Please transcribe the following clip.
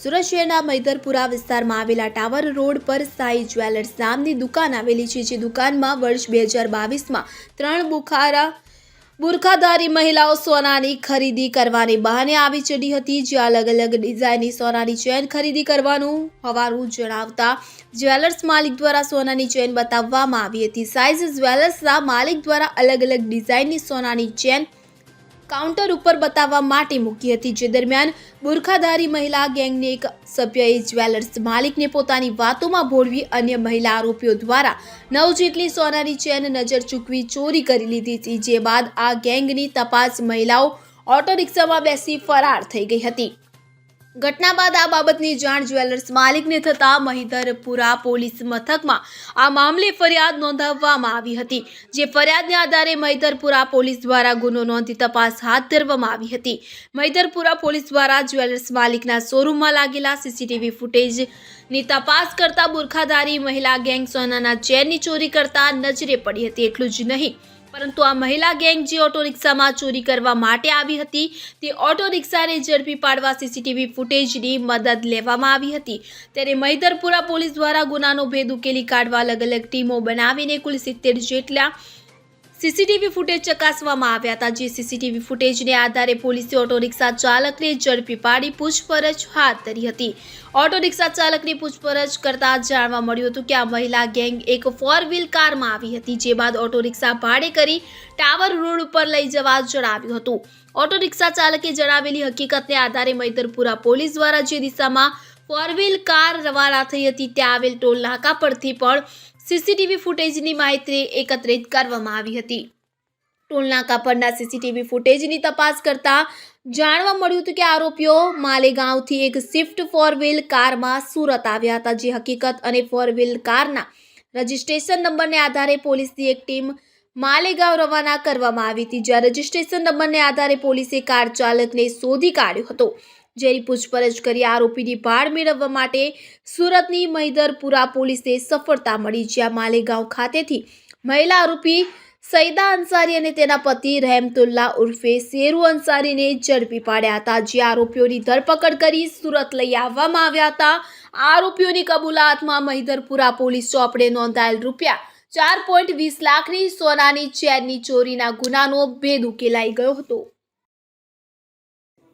સુરત શહેરના મૈદરપુરા વિસ્તારમાં આવેલા ટાવર રોડ પર સાઈ જ્વેલર્સ નામની દુકાન આવેલી છે, જે દુકાનમાં વર્ષ બે હજાર બાવીસમાં ત્રણ બુખારા, બુરખાધારી મહિલાઓ સોનાની ખરીદી કરવાની બહાને આવી ચડી હતી, જે અલગ અલગ ડિઝાઇનની સોનાની ચેન ખરીદી કરવાનું હોવાનું જણાવતા જ્વેલર્સ માલિક દ્વારા સોનાની ચેન બતાવવામાં આવી હતી. સાઇઝ જ્વેલર્સના માલિક દ્વારા અલગ અલગ ડિઝાઇનની સોનાની ચેન કાઉન્ટર ઉપર બતાવવા માટે મૂકી હતી. જે દરમિયાન બુરખાધારી મહિલા ગેંગને એક સભ્યએ જ્વેલર્સ માલિકને પોતાની વાતોમાં ભોળવી અન્ય મહિલા આરોપીઓ દ્વારા નવ જેટલી સોનાની ચેન નજર ચૂકવી ચોરી કરી લીધી હતી. જે બાદ આ ગેંગની તપાસ મહિલાઓ ઓટો રિક્ષામાં બેસી ફરાર થઈ ગઈ હતી. ઘટના બાદ આ બાબતની જાણ જ્વેલર્સ માલિકને થતાં મહિધરપુરા પોલીસ મથકમાં આ મામલે ફરિયાદ નોંધાવવામાં આવી હતી, જે ફરિયાદને આધારે મહિધરપુરા પોલીસ દ્વારા ગુનો નોંધી તપાસ હાથ ધરવામાં આવી હતી. મહિધરપુરા પોલીસ દ્વારા જ્વેલર્સ માલિકના શોરૂમમાં લાગેલા સીસીટીવી ફૂટેજની તપાસ કરતા બુરખાધારી મહિલા ગેંગ સોનાના ચેનની ચોરી કરતા નજરે પડી હતી, એટલું જ નહીં. પરંતુ આ મહિલા ગેંગ જે ઓટો રિક્ષામાં ચોરી કરવા માટે આવી હતી, તે ઓટો રિક્ષાને ઝડપી પાડવા સીસીટીવી ફૂટેજની મદદ લેવામાં આવી હતી. ત્યારે મહિધરપુરા પોલીસ દ્વારા ગુનાનો ભેદ ઉકેલી કાઢવા અલગ અલગ ટીમો બનાવીને કુલ સિત્તેર જેટલા સીસીટીવી ફૂટેજ ચકાસવામાં આવ્યા હતા. જે સીસીટીવી ફૂટેજને આધારે પોલીસે ઓટો રિક્ષા ચાલકને ઝડપી પાડી પૂછપરછ હાથ ધરી હતી. ઓટો રિક્ષા ચાલકની પૂછપરછ કરતા જાણવા મળ્યું હતું કે આ મહિલા ગેંગ એક ફોર વ્હીલ કારમાં આવી હતી, જે બાદ ઓટો રિક્ષા ભાડે કરી ટાવર રોડ ઉપર લઈ જવા જણાવ્યું હતું. ઓટો રિક્ષા ચાલકે જણાવેલી હકીકતને આધારે મૈદરપુરા પોલીસ દ્વારા જે દિશામાં ફોર વ્હીલ કાર રવાના થઈ હતી, ત્યાં આવેલ ટોલ નાકા પરથી પણ સીસીટીવી ફૂટેજની માહિતી એકત્રિત કરવામાં આવી હતી. ટોલનાકા પરના સીસીટીવી ફૂટેજની તપાસ કરતા જાણવા મળ્યું હતું કે આરોપીઓ માલેગાંવથી એક સ્વિફ્ટ ફોર વ્હીલ કારમાં સુરત આવ્યા હતા. જે હકીકત અને ફોર વ્હીલ કારના રજિસ્ટ્રેશન નંબરને આધારે પોલીસની એક ટીમ માલેગાંવ રવાના કરવામાં આવી હતી. જ્યાં રજિસ્ટ્રેશન નંબરને આધારે પોલીસે કાર ચાલકને શોધી કાઢ્યો હતો. જેની પૂછપરછ કરી આરોપીની ભાળ મેળવવા માટે સુરતની મહિધરપુરા પોલીસે સફળતા મળી, જ્યાં માલેગાંવ ખાતેથી મહિલા આરોપી સૈદા અંસારી અને તેના પતિ રહેમતુલ્લા ઉર્ફે શેરુ અંસારીને ઝડપી પાડ્યા હતા, જે આરોપીઓની ધરપકડ કરી સુરત લઈ આવવામાં આવ્યા હતા. આરોપીઓની કબૂલાતમાં મહિધરપુરા પોલીસ ચોપડે નોંધાયેલ રૂપિયા ચાર પોઈન્ટ વીસ લાખની સોનાની ચેનની ચોરીના ગુનાનો ભેદ ઉકેલાઈ ગયો હતો.